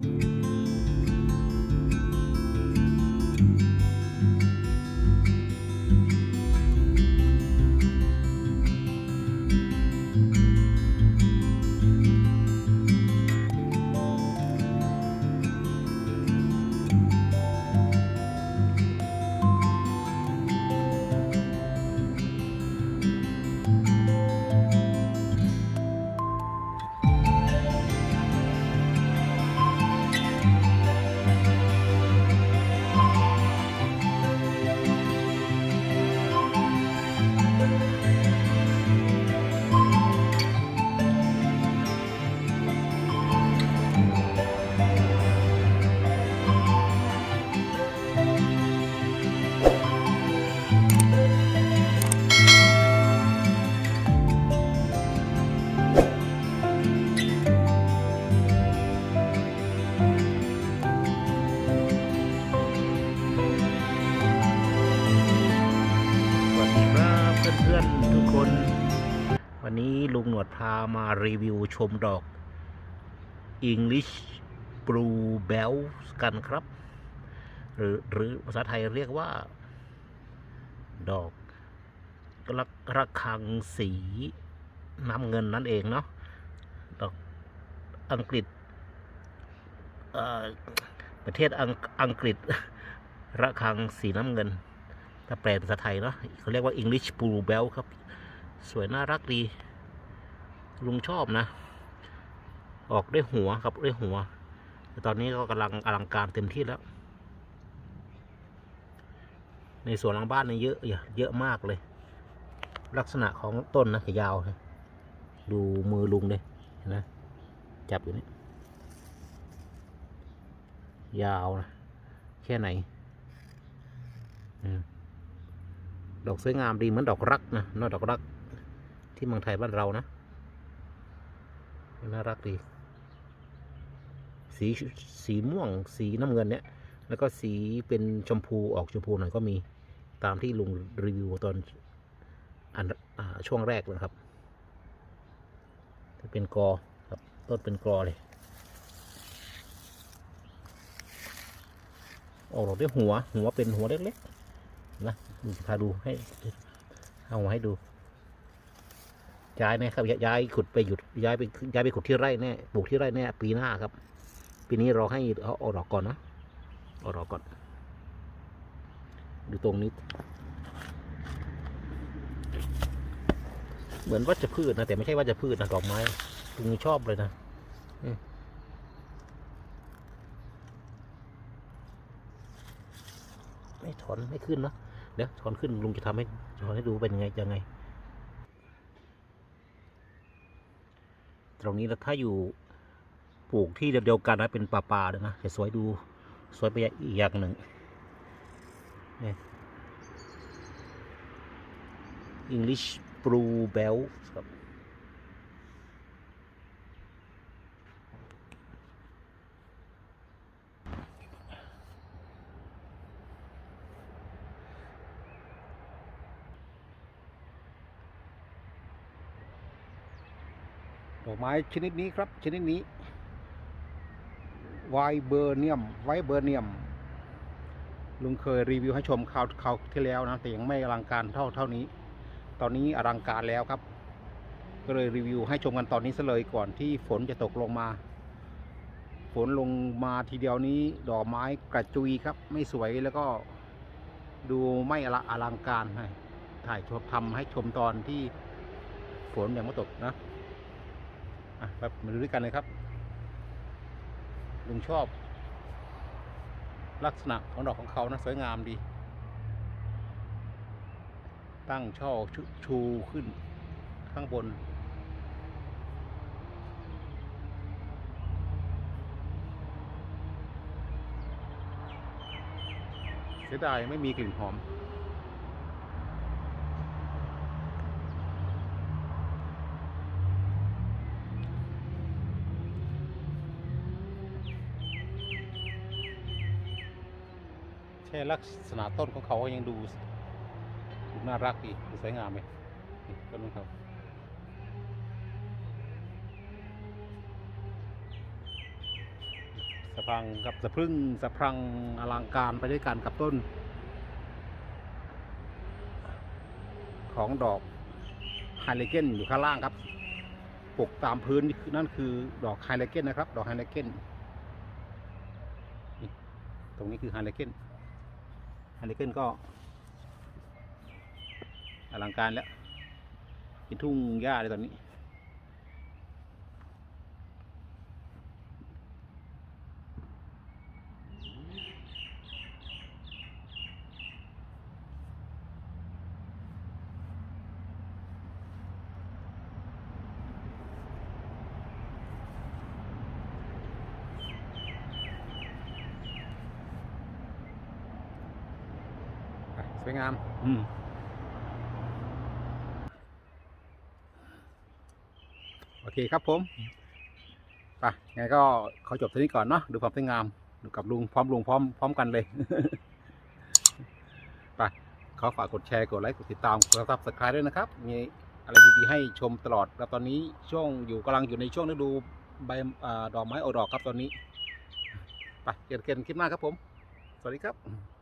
ส วัสดีครับเพื่อนๆทุกคน วันนี้ลุงหนวดพามารีวิวชมดอก English Blue Bell กันครับ หรือหรือภาษาไทยเรียกว่า ดอกระระคังสีน้ำเงินนั่นเองเนาะดอกอังกฤษ ประเทศอังอังกฤษ ระคังสีน้ำเงิน ถ้าแปลเป็นภาษาไทยเนาะเขาเรียกว่า English Blue Bell ครับ สวยน่ารักดี ลุงชอบนะ ออกด้วยหัวครับด้วยหัวแต่ตอนนี้ก็กำลังอลังการเต็มที่แล้ว ในสวนหลังบ้านเนี่ยเยอะเยอะมากเลย ลักษณะของต้นนะจะยาว ดูมือลุงเลยนไหมจับอยู่นี่ ยาวนะ แค่ไหนอดอกสวยงามดีเหมือนดอกรักนะนอกดอกรัก ที่เมืองไทยบ้านเรานะ น่ารักดี สีสีม่วง สีน้ำเงินเนี่ย แล้วก็สีเป็นชมพูออกชมพูหน่อยก็มี ตามที่ลุงรีวิวตอนอันอช่วงแรกนะครับจะเป็นกอครับ ต้นเป็นกอเลย ออกดอกด้วยหัว หัวเป็นหัวเล็กๆนะดูจะพาดูให้เอามาให้ดู ย้ายนะครับ ย้ายขุดไปหยุดย้ายไปย้ายไปขุดที่ไร่แน่ปลูกที่ไร่แน่ปีหน้าครับ ปีนี้รอให้เขาออกดอกก่อนนะออกดอกก่อน ดูตรงนี้ เหมือนวัชพืชนะแต่ไม่ใช่วัชพืชนะดอกไม้ลุงชอบเลยนะอืม ไม่ถอนไม่ขึ้นนะเดี๋ยวถอนขึ้นลุงจะทำให้ถอนให้ดูเป็นยังไงยังไง ตรงนี้แล้วถ้าอยู่ปลูกที่เดียวกันนะเป็นป่าป่าเลยนะจะสวยดูสวยไปอีกอย่างหนึ่งนี่ English Blue Bell ครับ ดอกไม้ชนิดนี้ครับ ชนิดนี้ไวเบอร์เนียมไวเบอร์เนียมลุงเคยรีวิวให้ชมคราวคราวที่แล้วนะแต่ยังไม่อลังการเท่าเท่านี้ ตอนนี้อลังการแล้วครับ ก็เลยรีวิวให้ชมกันตอนนี้ซะเลยก่อนที่ฝนจะตกลงมา ฝนลงมาทีเดียวนี้ดอกไม้กระจุยครับ ไม่สวยแล้วก็ดูไม่อละอลังการให้ถ่ายชมทำให้ชมตอนที่ฝนยังไม่ตกนะ อะแบบมาดูด้วยกันเลยครับ ลุงชอบ ลักษณะของดอกของเขานะสวยงามดี ตั้งช่อชชูขึ้นข้างบน เสียดายไม่มีกลิ่นหอม แค่ลักษณะต้นของเขาก็ยังดูดูน่ารักดีดูสวยงามเลยต้นของเขาสสะพังกับสะพึ่งสะพังอลังการไปด้วยกันกับต้น ของดอกไฮเลเกนอยู่ข้างล่างครับปกตามพื้นนั่นคือดอกไฮเลเกนนะครับ ดอกไฮเลเกนตรงนี้คือไฮเลเกน ไฮเลเกนก็อลังการแล้ว เป็นทุ่งหญ้าเลยตอนนี้ วยงาม อืมโอเคครับผมไปไงก็ขอจบทีนี้ก่อนเนาะดูความสวยงาม ดูกับลุงพร้อมลุงพร้อมพร้อมกันเลยไปขอฝากกดแชร์กดไลค์กดติดตามกดซับสไครต์ด้วยนะครับ มีอะไรดีๆให้ชมตลอดแล้วตอนนี้ช่วงอยู่กำลังอยู่ในช่วงฤดูใบอาดอกไม้ออกดอกครับตอนนี้ ไปเจอกันคลิปหน้าครับผม สวัสดีครับ